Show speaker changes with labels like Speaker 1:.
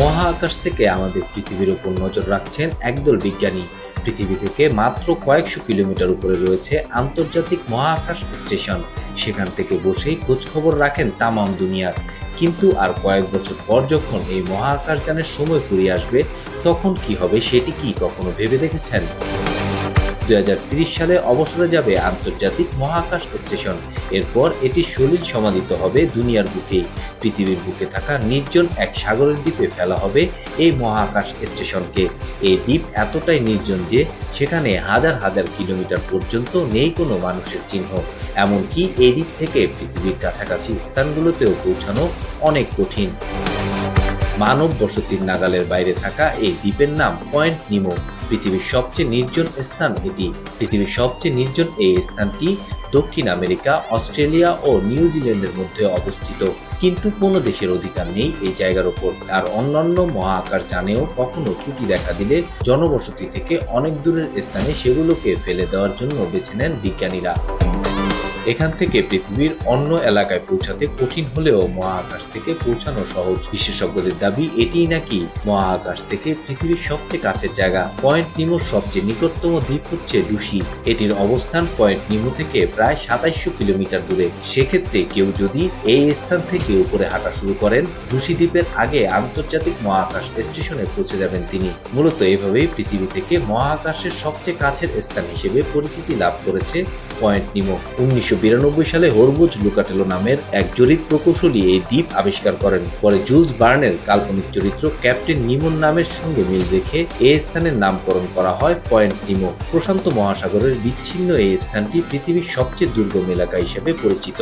Speaker 1: মহাকাশ থেকে আমাদের পৃথিবীর উপর নজর রাখছেন একদল বিজ্ঞানী। পৃথিবী থেকে মাত্র কয়েকশো কিলোমিটার উপরে রয়েছে আন্তর্জাতিক মহাকাশ স্টেশন। সেখান থেকে বসেই খোঁজখবর রাখেন তামাম দুনিয়ার। কিন্তু আর কয়েক বছর পর যখন এই মহাকাশযানের সময় ফুরিয়ে আসবে, তখন কি হবে সেটি কি কখনো ভেবে দেখেছেন? দুই সালে অবসরে যাবে আন্তর্জাতিক মহাকাশ স্টেশন। এরপর এটি সলিল সমাদিত হবে দুনিয়ার বুকে। পৃথিবীর বুকে থাকা নির্জন এক সাগরের দ্বীপে ফেলা হবে এই মহাকাশ স্টেশনকে। এই দ্বীপ এতটাই নির্জন যে সেখানে হাজার হাজার কিলোমিটার পর্যন্ত নেই কোনো মানুষের চিহ্ন। এমনকি এই দ্বীপ থেকে পৃথিবীর কাছাকাছি স্থানগুলোতেও পৌঁছানো অনেক কঠিন। মানব বসতির নাগালের বাইরে থাকা এই দ্বীপের নাম পয়েন্ট নিমো। পৃথিবীর সবচেয়ে নির্জন স্থান এটি। পৃথিবীর সবচেয়ে নির্জন এই স্থানটি দক্ষিণ আমেরিকা, অস্ট্রেলিয়া ও নিউজিল্যান্ডের মধ্যে অবস্থিত। কিন্তু কোনো দেশের অধিকার নেই এই জায়গার ওপর আর অন্যান্য মহাকাশ জানেও কখনো ত্রুটি দেখা দিলে জনবসতি থেকে অনেক দূরের স্থানে সেগুলোকে ফেলে দেওয়ার জন্য বেছে নেন বিজ্ঞানীরা। এখান থেকে পৃথিবীর অন্য এলাকায় পৌঁছাতে কঠিন হলেও মহাকাশ থেকে পৌঁছানো সহজ। বিশেষজ্ঞদের দাবি, এটিই নাকি মহাকাশ থেকে পৃথিবীর সবচেয়ে কাছের জায়গা। পয়েন্ট নিমোর সবচেয়ে নিকটতম দ্বীপ হচ্ছে ডুসি এটির অবস্থান পয়েন্ট নিমো থেকে প্রায় সাতাইশশো কিলোমিটার দূরে। সেক্ষেত্রে কেউ যদি এই স্থান থেকে উপরে হাঁটা শুরু করেন ডুসি দ্বীপের আগে আন্তর্জাতিক মহাকাশ স্টেশনে পৌঁছে যাবেন তিনি। মূলত এভাবেই পৃথিবী থেকে মহাকাশের সবচেয়ে কাছের স্থান হিসেবে পরিচিতি লাভ করেছে পয়েন্ট নিমো উনিশশো বিরানব্বই সালে হরবুজ লুকাটেলো নামের এক জরিপ প্রকৌশলী এই দ্বীপ আবিষ্কার করেন। পরে জুলস বার্নের কাল্পনিক চরিত্র ক্যাপ্টেন নিমোর নামের সঙ্গে মিল রেখে এ স্থানের নামকরণ করা হয় পয়েন্ট নিমো। প্রশান্ত মহাসাগরের বিচ্ছিন্ন এই স্থানটি পৃথিবীর সবচেয়ে দুর্গম এলাকা হিসেবে পরিচিত।